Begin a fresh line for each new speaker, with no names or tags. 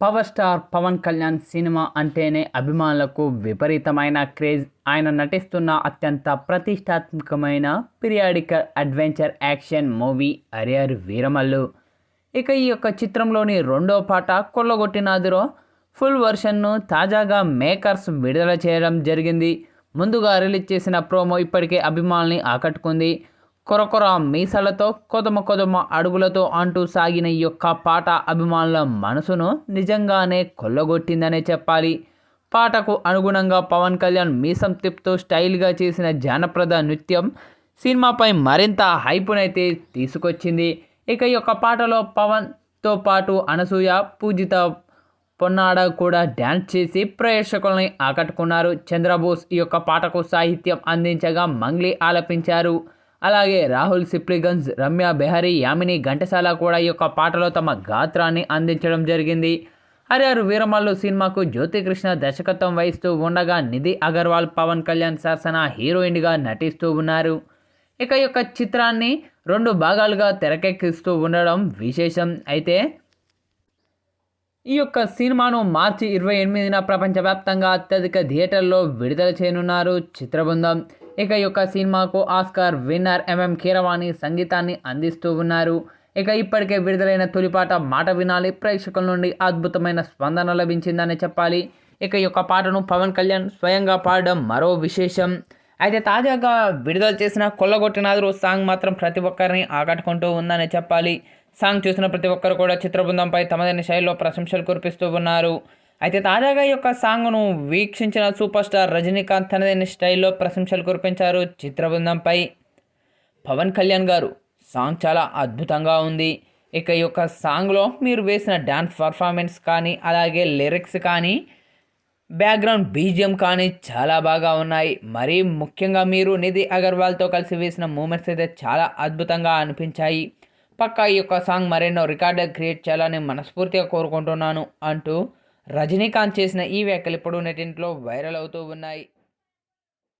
Power star Pawan Kalyan cinema అంటేనే అభిమానులకు విపరీతమైన క్రేజ్. ఆయన నటిస్తున్న అత్యంత ప్రతిష్టాత్మకమైన పిరియాడికల్ అడ్వెంచర్ యాక్షన్ మూవీ అరియర్ వీరమల్లు. ఇక ఈ యొక్క చిత్రంలోని రెండో పాట కొల్లగొట్టినాదిరో ఫుల్ వర్షన్ను తాజాగా మేకర్స్ విడుదల చేయడం జరిగింది. ముందుగా రిలీజ్ చేసిన ప్రోమో ఇప్పటికే అభిమానుల్ని ఆకట్టుకుంది. కొరకొర మీసాలతో కొదమ కొదమ అడుగులతో అంటూ సాగిన ఈ యొక్క పాట అభిమానుల మనసును నిజంగానే కొల్లగొట్టిందనే చెప్పాలి. పాటకు అనుగుణంగా పవన్ కళ్యాణ్ మీసం తిప్పుతూ స్టైల్గా చేసిన జానపద నృత్యం సినిమాపై మరింత హైపునైతే తీసుకొచ్చింది. ఇక ఈ యొక్క పాటలో పవన్తో పాటు అనసూయ పూజిత పొన్నాడ కూడా డ్యాన్స్ చేసి ప్రేక్షకుల్ని ఆకట్టుకున్నారు. చంద్రబోస్ ఈ యొక్క పాటకు సాహిత్యం అందించగా మంగ్లీ ఆలపించారు. అలాగే రాహుల్ సిప్లిగంజ్ రమ్య బెహరీ యామిని ఘంటసాల కూడా ఈ యొక్క పాటలో తమ గాత్రాన్ని అందించడం జరిగింది. హరిహర్ వీరమల్లు సినిమాకు జ్యోతికృష్ణ దర్శకత్వం వహిస్తూ ఉండగా నిధి అగర్వాల్ పవన్ కళ్యాణ్ సరసన హీరోయిన్గా నటిస్తూ ఉన్నారు. ఇక యొక్క చిత్రాన్ని రెండు భాగాలుగా తెరకెక్కిస్తూ ఉండడం విశేషం. అయితే ఈ యొక్క సినిమాను మార్చి ఇరవై ఎనిమిదిన ప్రపంచవ్యాప్తంగా అత్యధిక థియేటర్లో విడుదల చేయనున్నారు చిత్రబృందం. ఇక ఈ యొక్క సినిమాకు ఆస్కార్ విన్నర్ ఎంఎం కీరవాణి సంగీతాన్ని అందిస్తూ ఉన్నారు. ఇక ఇప్పటికే విడుదలైన తొలిపాట మాట వినాలి. ప్రేక్షకుల నుండి అద్భుతమైన స్పందన లభించిందని చెప్పాలి. ఇక ఈ యొక్క పాటను పవన్ కళ్యాణ్ స్వయంగా పాడడం మరో విశేషం. అయితే తాజాగా విడుదల చేసిన కొల్లగొట్టినాదురు సాంగ్ మాత్రం ప్రతి ఒక్కరిని ఆకట్టుకుంటూ ఉందని చెప్పాలి. సాంగ్ చూసిన ప్రతి ఒక్కరు కూడా చిత్రబృందంపై తమదైన శైలిలో ప్రశంసలు కురిపిస్తూ ఉన్నారు. అయితే తాజాగా ఈ యొక్క సాంగ్ను వీక్షించిన సూపర్ స్టార్ రజనీకాంత్ తనదైన స్టైల్లో ప్రశంసలు కురిపించారు చిత్రబృందంపై. పవన్ కళ్యాణ్ గారు సాంగ్ చాలా అద్భుతంగా ఉంది. ఇక ఈ యొక్క సాంగ్లో మీరు వేసిన డ్యాన్స్ పర్ఫార్మెన్స్ కానీ అలాగే లిరిక్స్ కానీ బ్యాక్గ్రౌండ్ బీజిఎం కానీ చాలా బాగా ఉన్నాయి. మరీ ముఖ్యంగా మీరు నిధి అగర్వాల్తో కలిసి వేసిన మూమెంట్స్ అయితే చాలా అద్భుతంగా అనిపించాయి. పక్కా ఈ యొక్క సాంగ్ మరెన్నో రికార్డు క్రియేట్ చేయాలని మనస్ఫూర్తిగా కోరుకుంటున్నాను అంటూ రజనీకాంత్ చేసిన ఈ వ్యాఖ్యలు ఇప్పుడు నెటింట్లో వైరల్ అవుతూ ఉన్నాయి.